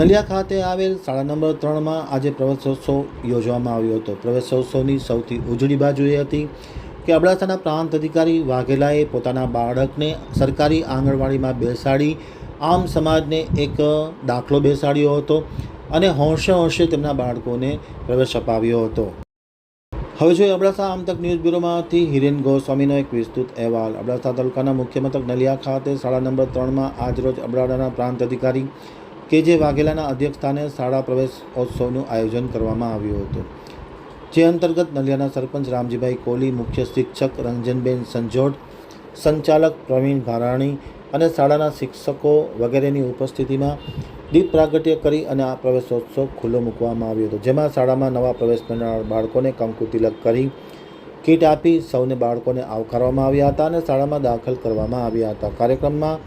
નલિયા ખાતે આવેલ શાળા નંબર ત્રણમાં આજે પ્રવેશોત્સવ યોજવામાં આવ્યો હતો. પ્રવેશોત્સવની સૌથી ઉજળી બાજુ એ હતી કે અબડાસાના પ્રાંત અધિકારી વાઘેલાએ પોતાના બાળકને સરકારી આંગણવાડીમાં બેસાડી આમ સમાજને એક દાખલો બેસાડ્યો હતો અને હોંશે હોંશે તેમના બાળકોને પ્રવેશ અપાવ્યો હતો. હવે જોઈએ અબડાસા આમતક ન્યૂઝ બ્યુરોમાંથી હિરેન ગોસ્વામીનો એક વિસ્તૃત અહેવાલ. અબડાસા તાલુકાના મુખ્ય મથક નલિયા ખાતે શાળા નંબર ત્રણમાં આજરોજ અબડાસાના પ્રાંત અધિકારી કે જે વાઘેલાના અધ્યક્ષસ્થાને શાળા પ્રવેશોત્સવનું આયોજન કરવામાં આવ્યું હતું. જે અંતર્ગત નલિયાના સરપંચ રામજીભાઈ કોહલી મુખ્ય શિક્ષક રંજનબેન સંજોડ, સંચાલક પ્રવીણ ભારાણી અને શાળાના શિક્ષકો વગેરેની ઉપસ્થિતિમાં દીપ પ્રાગટ્ય કરી અને આ પ્રવેશોત્સવ ખુલ્લો મૂકવામાં આવ્યો હતો. જેમાં શાળામાં નવા પ્રવેશ કરનાર બાળકોને કંકુ તિલક કરી કીટ આપી સૌને બાળકોને આવકારવામાં આવ્યા હતા અને શાળામાં દાખલ કરવામાં આવ્યા હતા. કાર્યક્રમમાં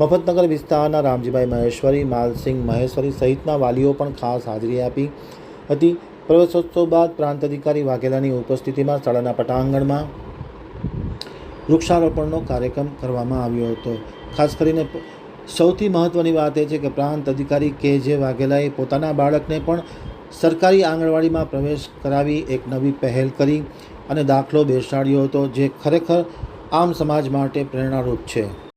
મફતનગર વિસ્તારના રામજીભાઈ મહેશ્વરી, માલસિંહ મહેશ્વરી સહિતના વાલીઓ પણ ખાસ હાજરી આપી હતી. પ્રવેશોત્સવ બાદ પ્રાંત અધિકારી વાઘેલાની ઉપસ્થિતિમાં શાળાના પટાંગણમાં વૃક્ષારોપણનો કાર્યક્રમ કરવામાં આવ્યો હતો. ખાસ કરીને સૌથી મહત્ત્વની વાત એ છે કે પ્રાંત અધિકારી કે જે વાઘેલાએ પોતાના બાળકને પણ સરકારી આંગણવાડીમાં પ્રવેશ કરાવી એક નવી પહેલ કરી અને દાખલો બેસાડ્યો હતો, જે ખરેખર આમ સમાજ માટે પ્રેરણારૂપ છે.